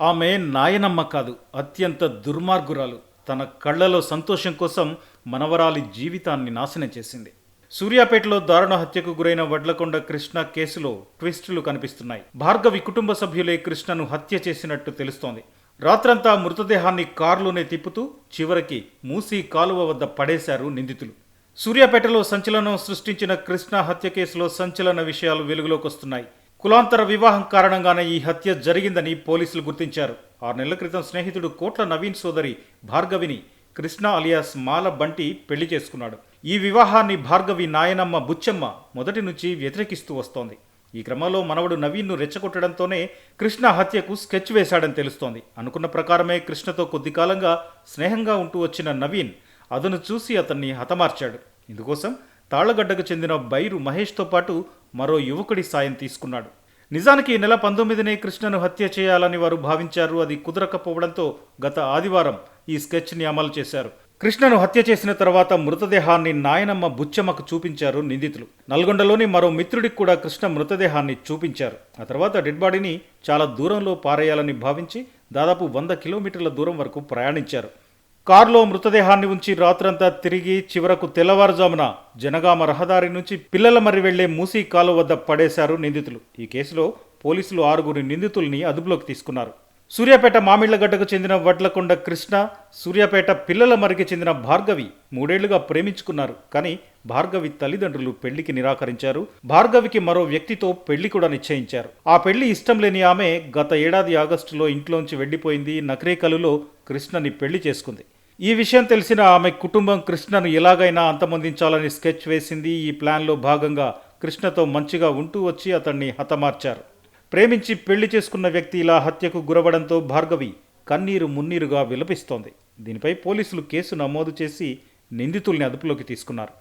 ఆమె నాయనమ్మ కాదు అత్యంత దుర్మార్గురాలు. తన కళ్ళలో సంతోషం కోసం మనవరాలి జీవితాన్ని నాశనం చేసింది. సూర్యాపేటలో దారుణ హత్యకు గురైన వడ్లకొండ కృష్ణ కేసులో ట్విస్టులు కనిపిస్తున్నాయి. భార్గవి కుటుంబ సభ్యులే కృష్ణను హత్య చేసినట్టు తెలుస్తోంది. రాత్రంతా మృతదేహాన్ని కారులోనే తిప్పుతూ చివరికి మూసీ కాలువ వద్ద పడేశారు నిందితులు. సూర్యాపేటలో సంచలనం సృష్టించిన కృష్ణ హత్య కేసులో సంచలన విషయాలు వెలుగులోకి వస్తున్నాయి. కులాంతర వివాహం కారణంగానే ఈ హత్య జరిగిందని పోలీసులు గుర్తించారు. ఆరు నెలల క్రితం స్నేహితుడు కోట్ల నవీన్ సోదరి భార్గవిని కృష్ణ అలియాస్ మాల బంటి పెళ్ళి చేసుకున్నాడు. ఈ వివాహాన్ని భార్గవి నాయనమ్మ బుచ్చమ్మ మొదటి నుంచి వ్యతిరేకిస్తూ వస్తోంది. ఈ క్రమంలో మనవడు నవీన్ను రెచ్చగొట్టడంతోనే కృష్ణ హత్యకు స్కెచ్ వేశాడని తెలుస్తోంది. అనుకున్న ప్రకారమే కృష్ణతో కొద్ది కాలంగా స్నేహంగా ఉంటూ వచ్చిన నవీన్ అతను చూసి అతన్ని హతమార్చాడు. ఇందుకోసం తాళ్ళగడ్డకు చెందిన బైరు మహేష్తో పాటు మరో యువకుడి సాయం తీసుకున్నాడు. నిజానికి ఈ నెల పంతొమ్మిదినే కృష్ణను హత్య చేయాలని వారు భావించారు. అది కుదరకపోవడంతో గత ఆదివారం ఈ స్కెచ్ని అమలు చేశారు. కృష్ణను హత్య చేసిన తర్వాత మృతదేహాన్ని నాయనమ్మ బుచ్చమ్మకు చూపించారు నిందితులు. నల్గొండలోని మరో మిత్రుడికి కూడా కృష్ణ మృతదేహాన్ని చూపించారు. ఆ తర్వాత డెడ్ బాడీని చాలా దూరంలో పారేయాలని భావించి దాదాపు వంద కిలోమీటర్ల దూరం వరకు ప్రయాణించారు. కారులో మృతదేహాన్ని ఉంచి రాత్రంతా తిరిగి చివరకు తెల్లవారుజామున జనగామ రహదారి నుంచి పిల్లల మర్రి వెళ్ళే మూసీ కాలువ వద్ద పడేశారు నిందితులు. ఈ కేసులో పోలీసులు ఆరుగురు నిందితుల్ని అదుపులోకి తీసుకున్నారు. సూర్యాపేట మామిళ్ళగడ్డకు చెందిన వడ్లకొండ కృష్ణ సూర్యాపేట పిల్లల మరికి చెందిన భార్గవి మూడేళ్ళుగా ప్రేమించుకున్నారు. కానీ భార్గవి తల్లిదండ్రులు పెళ్ళికి నిరాకరించారు. భార్గవికి మరో వ్యక్తితో పెళ్ళి కూడా నిశ్చయించారు. ఆ పెళ్ళి ఇష్టం లేని ఆమె గత ఏడాది ఆగస్టులో ఇంట్లోంచి వెళ్ళిపోయింది నకరేకలులో కృష్ణని పెళ్ళి చేసుకుంది. ఈ విషయం తెలిసిన ఆమె కుటుంబం కృష్ణను ఎలాగైనా అంతమొందించాలని స్కెచ్ వేసింది. ఈ ప్లాన్లో భాగంగా కృష్ణతో మంచిగా ఉంటూ వచ్చి అతన్ని హతమార్చారు. ప్రేమించి పెళ్ళి చేసుకున్న వ్యక్తి ఇలా హత్యకు గురవడంతో భార్గవి కన్నీరు మున్నీరుగా విలపిస్తోంది. దీనిపై పోలీసులు కేసు నమోదు చేసి నిందితుల్ని అదుపులోకి తీసుకున్నారు.